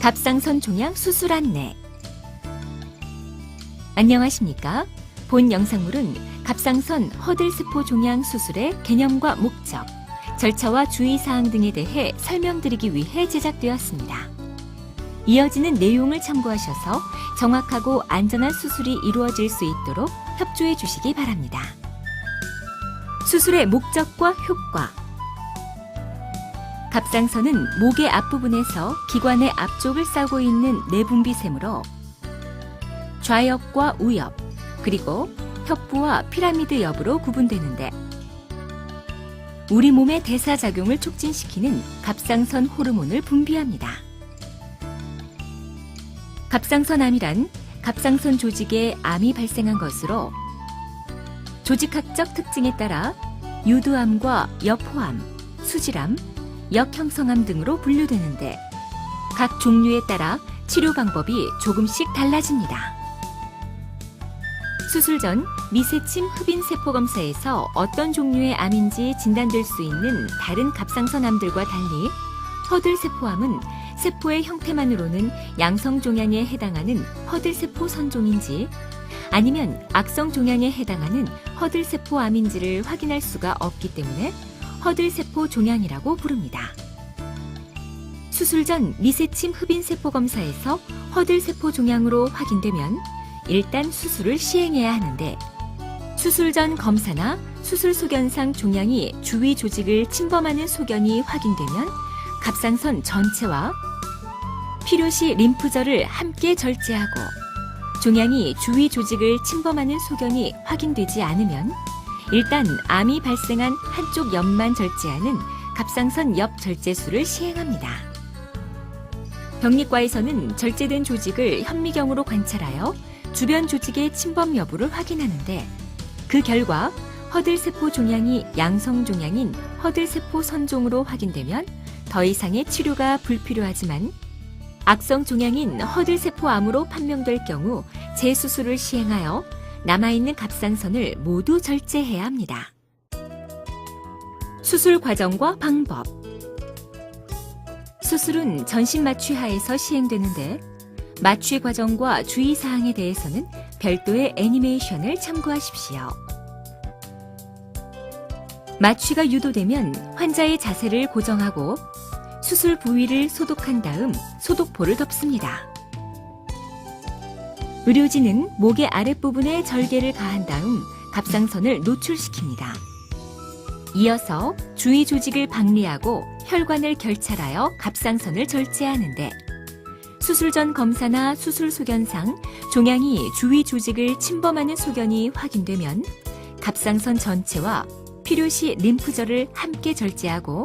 갑상선 종양 수술 안내. 안녕하십니까? 본 영상물은 갑상선 허들세포 종양 수술의 개념과 목적, 절차와 주의사항 등에 대해 설명드리기 위해 제작되었습니다. 이어지는 내용을 참고하셔서 정확하고 안전한 수술이 이루어질 수 있도록 협조해 주시기 바랍니다. 수술의 목적과 효과, 갑상선은 목의 앞부분에서 기관의 앞쪽을 싸고 있는 내분비샘으로 좌엽과 우엽, 그리고 협부와 피라미드 옆으로 구분되는데 우리 몸의 대사작용을 촉진시키는 갑상선 호르몬을 분비합니다. 갑상선암이란 갑상선 조직에 암이 발생한 것으로 조직학적 특징에 따라 유두암과 여포암, 수질암, 역형성암 등으로 분류되는데 각 종류에 따라 치료 방법이 조금씩 달라집니다. 수술 전 미세침 흡인 세포 검사에서 어떤 종류의 암인지 진단될 수 있는 다른 갑상선암들과 달리 허들 세포암은 세포의 형태만으로는 양성 종양에 해당하는 허들 세포 선종인지 아니면 악성 종양에 해당하는 허들 세포암인지를 확인할 수가 없기 때문에 허들세포 종양이라고 부릅니다. 수술 전 미세침 흡인 세포 검사에서 허들세포 종양으로 확인되면 일단 수술을 시행해야 하는데 수술 전 검사나 수술 소견상 종양이 주위 조직을 침범하는 소견이 확인되면 갑상선 전체와 필요시 림프절을 함께 절제하고 종양이 주위 조직을 침범하는 소견이 확인되지 않으면 일단 암이 발생한 한쪽 옆만 절제하는 갑상선 옆 절제술을 시행합니다. 병리과에서는 절제된 조직을 현미경으로 관찰하여 주변 조직의 침범 여부를 확인하는데 그 결과 허들세포 종양이 양성 종양인 허들세포 선종으로 확인되면 더 이상의 치료가 불필요하지만 악성 종양인 허들세포암으로 판명될 경우 재수술을 시행하여 남아있는 갑상선을 모두 절제해야 합니다. 수술 과정과 방법 수술은 전신 마취 하에서 시행되는데 마취 과정과 주의사항에 대해서는 별도의 애니메이션을 참고하십시오. 마취가 유도되면 환자의 자세를 고정하고 수술 부위를 소독한 다음 소독포를 덮습니다. 의료진은 목의 아랫부분에 절개를 가한 다음 갑상선을 노출시킵니다. 이어서 주위 조직을 박리하고 혈관을 결찰하여 갑상선을 절제하는데 수술 전 검사나 수술 소견상 종양이 주위 조직을 침범하는 소견이 확인되면 갑상선 전체와 필요시 림프절을 함께 절제하고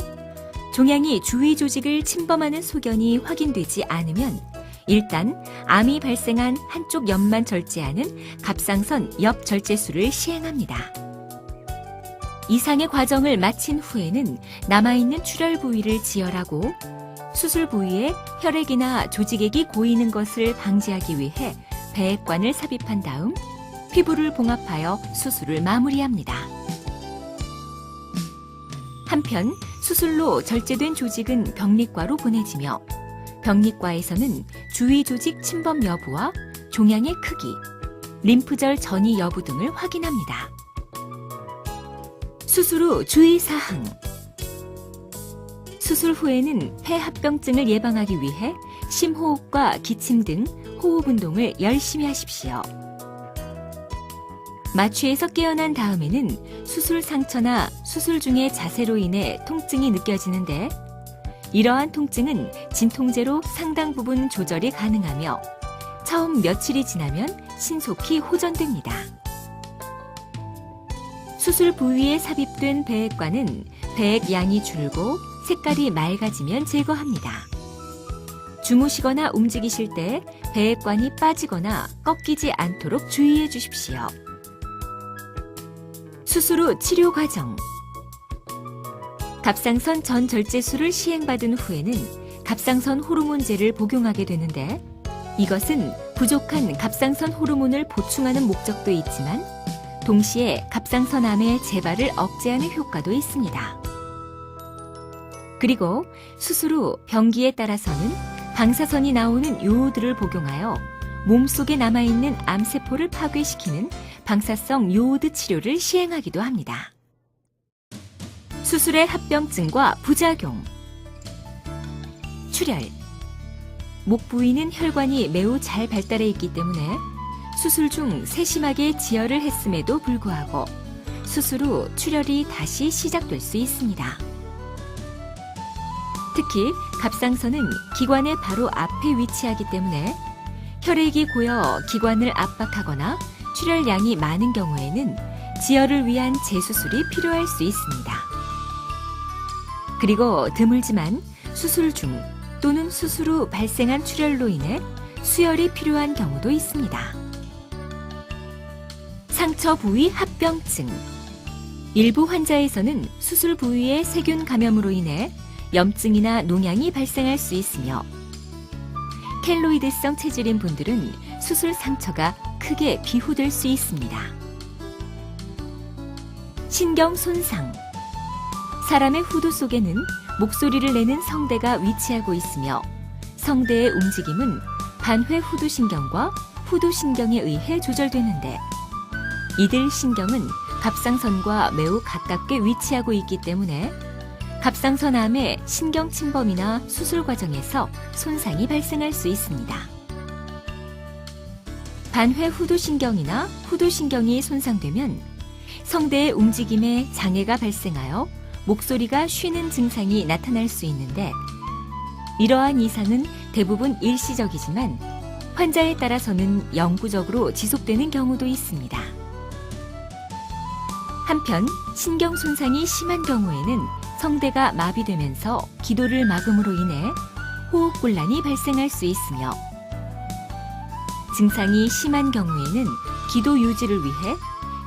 종양이 주위 조직을 침범하는 소견이 확인되지 않으면 일단 암이 발생한 한쪽 옆만 절제하는 갑상선 옆 절제술을 시행합니다. 이상의 과정을 마친 후에는 남아있는 출혈 부위를 지혈하고 수술 부위에 혈액이나 조직액이 고이는 것을 방지하기 위해 배액관을 삽입한 다음 피부를 봉합하여 수술을 마무리합니다. 한편 수술로 절제된 조직은 병리과로 보내지며 병리과에서는 주위 조직 침범 여부와 종양의 크기, 림프절 전이 여부 등을 확인합니다. 수술 후 주의사항 수술 후에는 폐합병증을 예방하기 위해 심호흡과 기침 등 호흡 운동을 열심히 하십시오. 마취에서 깨어난 다음에는 수술 상처나 수술 중의 자세로 인해 통증이 느껴지는데 이러한 통증은 진통제로 상당 부분 조절이 가능하며 처음 며칠이 지나면 신속히 호전됩니다. 수술 부위에 삽입된 배액관은 배액 양이 줄고 색깔이 맑아지면 제거합니다. 주무시거나 움직이실 때 배액관이 빠지거나 꺾이지 않도록 주의해 주십시오. 수술 후 치료 과정. 갑상선 전 절제술을 시행받은 후에는 갑상선 호르몬제를 복용하게 되는데 이것은 부족한 갑상선 호르몬을 보충하는 목적도 있지만 동시에 갑상선 암의 재발을 억제하는 효과도 있습니다. 그리고 수술 후 병기에 따라서는 방사선이 나오는 요오드를 복용하여 몸속에 남아있는 암세포를 파괴시키는 방사성 요오드 치료를 시행하기도 합니다. 수술의 합병증과 부작용 출혈 목 부위는 혈관이 매우 잘 발달해 있기 때문에 수술 중 세심하게 지혈을 했음에도 불구하고 수술 후 출혈이 다시 시작될 수 있습니다. 특히 갑상선은 기관의 바로 앞에 위치하기 때문에 혈액이 고여 기관을 압박하거나 출혈량이 많은 경우에는 지혈을 위한 재수술이 필요할 수 있습니다. 그리고 드물지만 수술 중 또는 수술 후 발생한 출혈로 인해 수혈이 필요한 경우도 있습니다. 상처 부위 합병증 일부 환자에서는 수술 부위의 세균 감염으로 인해 염증이나 농양이 발생할 수 있으며 켈로이드성 체질인 분들은 수술 상처가 크게 비후될 수 있습니다. 신경 손상 사람의 후두 속에는 목소리를 내는 성대가 위치하고 있으며 성대의 움직임은 반회 후두 신경과 후두 신경에 의해 조절되는데 이들 신경은 갑상선과 매우 가깝게 위치하고 있기 때문에 갑상선 암의 신경 침범이나 수술 과정에서 손상이 발생할 수 있습니다. 반회 후두 신경이나 후두 신경이 손상되면 성대의 움직임에 장애가 발생하여 목소리가 쉬는 증상이 나타날 수 있는데 이러한 이상은 대부분 일시적이지만 환자에 따라서는 영구적으로 지속되는 경우도 있습니다. 한편 신경 손상이 심한 경우에는 성대가 마비되면서 기도를 막음으로 인해 호흡곤란이 발생할 수 있으며 증상이 심한 경우에는 기도 유지를 위해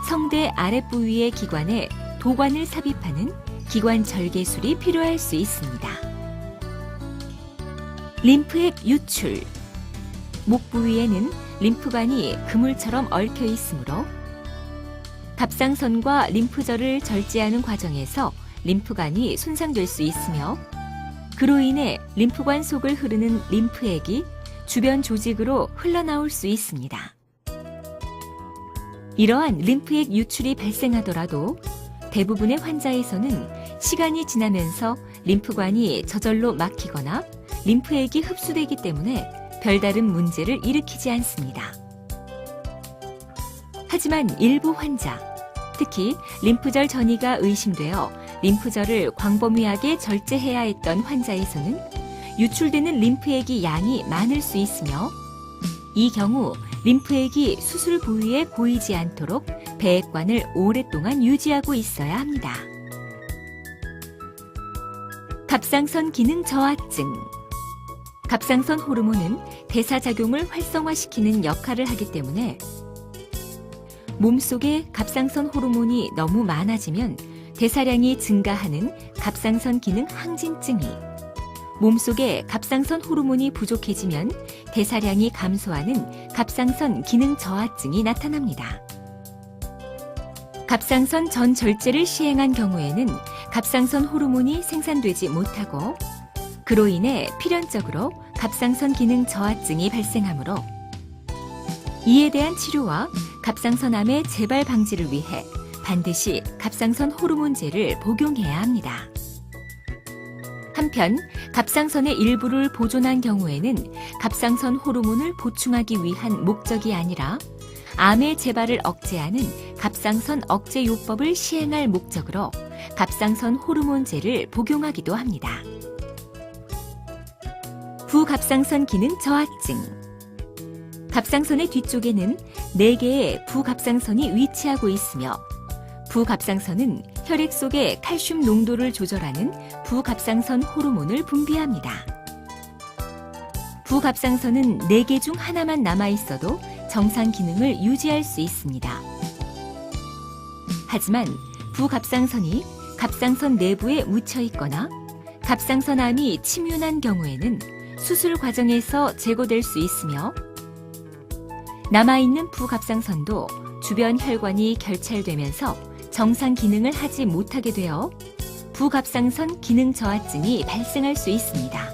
성대 아랫부위의 기관에 도관을 삽입하는 기관 절개술이 필요할 수 있습니다. 림프액 유출 목 부위에는 림프관이 그물처럼 얽혀 있으므로 갑상선과 림프절을 절제하는 과정에서 림프관이 손상될 수 있으며 그로 인해 림프관 속을 흐르는 림프액이 주변 조직으로 흘러나올 수 있습니다. 이러한 림프액 유출이 발생하더라도 대부분의 환자에서는 시간이 지나면서 림프관이 저절로 막히거나 림프액이 흡수되기 때문에 별다른 문제를 일으키지 않습니다. 하지만 일부 환자, 특히 림프절 전이가 의심되어 림프절을 광범위하게 절제해야 했던 환자에서는 유출되는 림프액이 양이 많을 수 있으며 이 경우 림프액이 수술 부위에 고이지 않도록 배액관을 오랫동안 유지하고 있어야 합니다. 갑상선 기능 저하증 갑상선 호르몬은 대사작용을 활성화시키는 역할을 하기 때문에 몸속에 갑상선 호르몬이 너무 많아지면 대사량이 증가하는 갑상선 기능 항진증이 몸속에 갑상선 호르몬이 부족해지면 대사량이 감소하는 갑상선 기능 저하증이 나타납니다. 갑상선 전 절제를 시행한 경우에는 갑상선 호르몬이 생산되지 못하고 그로 인해 필연적으로 갑상선 기능 저하증이 발생하므로 이에 대한 치료와 갑상선암의 재발 방지를 위해 반드시 갑상선 호르몬제를 복용해야 합니다. 한편 갑상선의 일부를 보존한 경우에는 갑상선 호르몬을 보충하기 위한 목적이 아니라 암의 재발을 억제하는 갑상선 억제 요법을 시행할 목적으로 갑상선 호르몬제를 복용하기도 합니다. 부갑상선 기능 저하증 갑상선의 뒤쪽에는 4개의 부갑상선이 위치하고 있으며 부갑상선은 혈액 속의 칼슘 농도를 조절하는 부갑상선 호르몬을 분비합니다. 부갑상선은 4개 중 하나만 남아 있어도 정상 기능을 유지할 수 있습니다. 하지만 부갑상선이 갑상선 내부에 묻혀 있거나 갑상선암이 침윤한 경우에는 수술 과정에서 제거될 수 있으며 남아있는 부갑상선도 주변 혈관이 결찰되면서 정상 기능을 하지 못하게 되어 부갑상선 기능 저하증이 발생할 수 있습니다.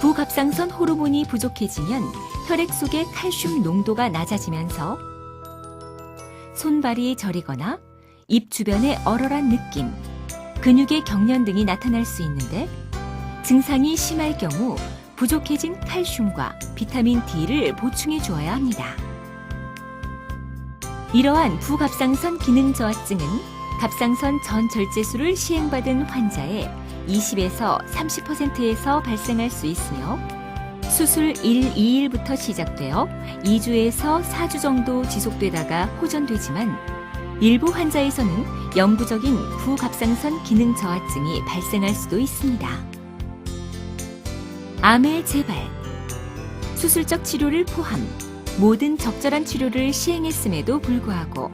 부갑상선 호르몬이 부족해지면 혈액 속의 칼슘 농도가 낮아지면서 손발이 저리거나 입 주변에 얼얼한 느낌, 근육의 경련 등이 나타날 수 있는데 증상이 심할 경우 부족해진 칼슘과 비타민 D를 보충해 주어야 합니다. 이러한 부갑상선 기능 저하증은 갑상선 전절제술을 시행받은 환자의 20에서 30%에서 발생할 수 있으며 수술 1, 2일부터 시작되어 2주에서 4주 정도 지속되다가 호전되지만 일부 환자에서는 영구적인 부갑상선 기능 저하증이 발생할 수도 있습니다. 암의 재발 수술적 치료를 포함 모든 적절한 치료를 시행했음에도 불구하고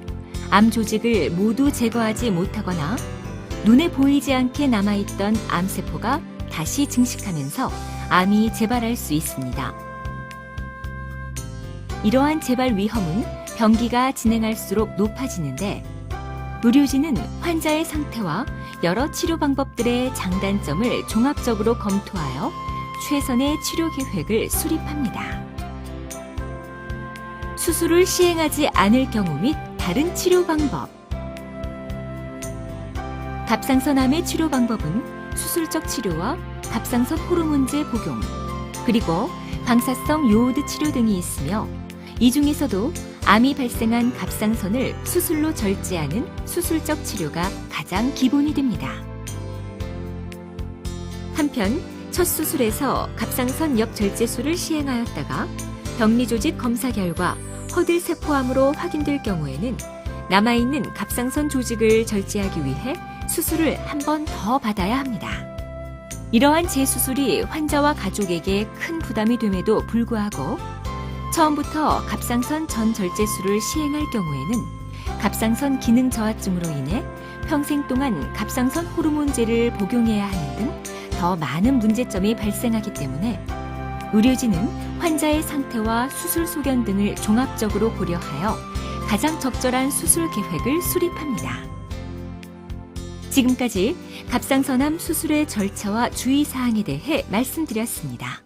암 조직을 모두 제거하지 못하거나 눈에 보이지 않게 남아있던 암세포가 다시 증식하면서 암이 재발할 수 있습니다. 이러한 재발 위험은 병기가 진행할수록 높아지는데 의료진은 환자의 상태와 여러 치료 방법들의 장단점을 종합적으로 검토하여 최선의 치료 계획을 수립합니다. 수술을 시행하지 않을 경우 및 다른 치료 방법. 갑상선암의 치료 방법은 수술적 치료와 갑상선 호르몬제 복용, 그리고 방사성 요오드 치료 등이 있으며 이 중에서도 암이 발생한 갑상선을 수술로 절제하는 수술적 치료가 가장 기본이 됩니다. 한편 첫 수술에서 갑상선 역절제술을 시행하였다가 병리조직 검사 결과 허들 세포암으로 확인될 경우에는 남아있는 갑상선 조직을 절제하기 위해 수술을 한 번 더 받아야 합니다. 이러한 재수술이 환자와 가족에게 큰 부담이 됨에도 불구하고 처음부터 갑상선 전절제술을 시행할 경우에는 갑상선 기능 저하증으로 인해 평생 동안 갑상선 호르몬제를 복용해야 하는 등 더 많은 문제점이 발생하기 때문에 의료진은 환자의 상태와 수술 소견 등을 종합적으로 고려하여 가장 적절한 수술 계획을 수립합니다. 지금까지 갑상선암 수술의 절차와 주의사항에 대해 말씀드렸습니다.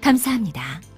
감사합니다.